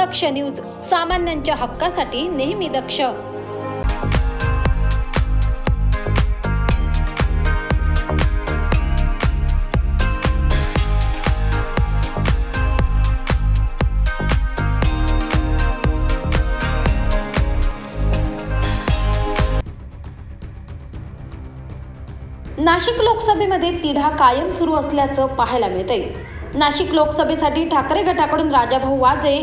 दक्ष news सामान्यांच्या हक्कासाठी नेहमी दक्ष. नाशिक लोकसभेमध्ये तिढा कायम सुरू असल्याचं पाहायला मिळतंय. नाशिक लोकसभेसाठी ठाकरे गटाकडून राजाभाऊ वाजे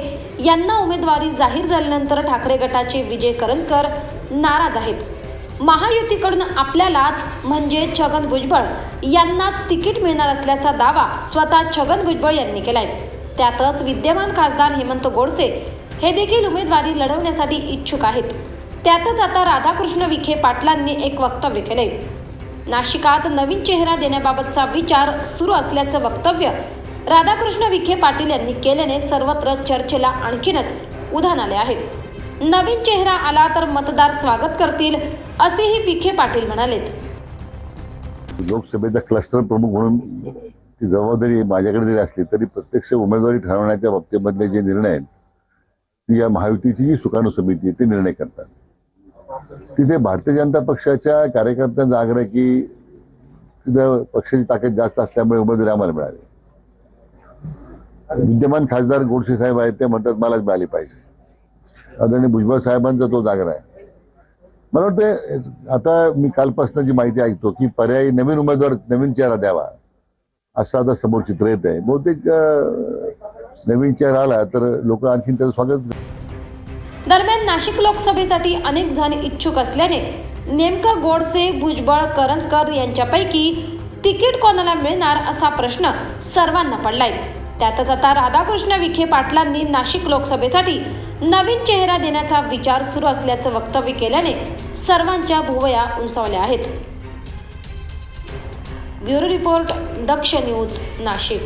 यांना उमेदवारी जाहीर झाल्यानंतर ठाकरे गटाचे विजय करंजकर नाराज आहेत. महायुतीकडून आपल्यालाच म्हणजे छगन भुजबळ यांना तिकीट मिळणार असल्याचा दावा स्वतः छगन भुजबळ यांनी केलाय. त्यातच विद्यमान खासदार हेमंत गोडसे हे देखील उमेदवारी लढवण्यासाठी इच्छुक आहेत. त्यातच आता राधाकृष्ण विखे पाटलांनी एक वक्तव्य केले नाशिकात नवीन चेहरा देण्याबाबतचा विचार सुरू असल्याचं वक्तव्य राधाकृष्ण विखे पाटील यांनी केल्याने सर्वत्र चर्चेला आणखीनच उधाण आले आहे. नवीन चेहरा आला तर मतदार स्वागत करतील असेही विखे पाटील म्हणालेत. लोकसभेचा क्लस्टर प्रमुख म्हणून ती जबाबदारी माझ्याकडे जरी असली तरी प्रत्यक्ष उमेदवारी ठरवण्याच्या बाबतीमधले जे निर्णय आहेत ती या महायुतीची जी सुकाणू समिती आहे, ते निर्णय करतात. तिथे भारतीय जनता पक्षाच्या कार्यकर्त्यांचा आग्रह की तिथं पक्षाची ताकद जास्त असल्यामुळे उमेदवारी आम्हाला मिळाली विद्यमान खासदार गोडसे साहेब आहेत ते म्हणतात मलाच मिळाली पाहिजे. आदरणीय भुजबळ साहेबांचा तो जागर आहे. मला वाटतं आता मी कालपासून जी माहिती ऐकतो की पर्यायी नवीन उमेदवार नवीन चेहरा द्यावा असं आता समोर चित्र येत आहे बहुतेक नवीन चेहरा आला तर लोक आणखीन त्याचं स्वागत दरम्यान नाशिक लोकसभेसाठी अनेक जण इच्छुक असल्याने नेमकं गोडसे भुजबळ करंजकर यांच्यापैकी तिकीट कोणाला मिळणार असा प्रश्न सर्वांना पडलाय. त्यातच आता राधाकृष्ण विखे पाटलांनी नाशिक लोकसभेसाठी नवीन चेहरा देण्याचा विचार सुरू असल्याचं वक्तव्य केल्याने सर्वांच्या भुवया उंचावल्या आहेत. Bureau report Daksh news Nashik.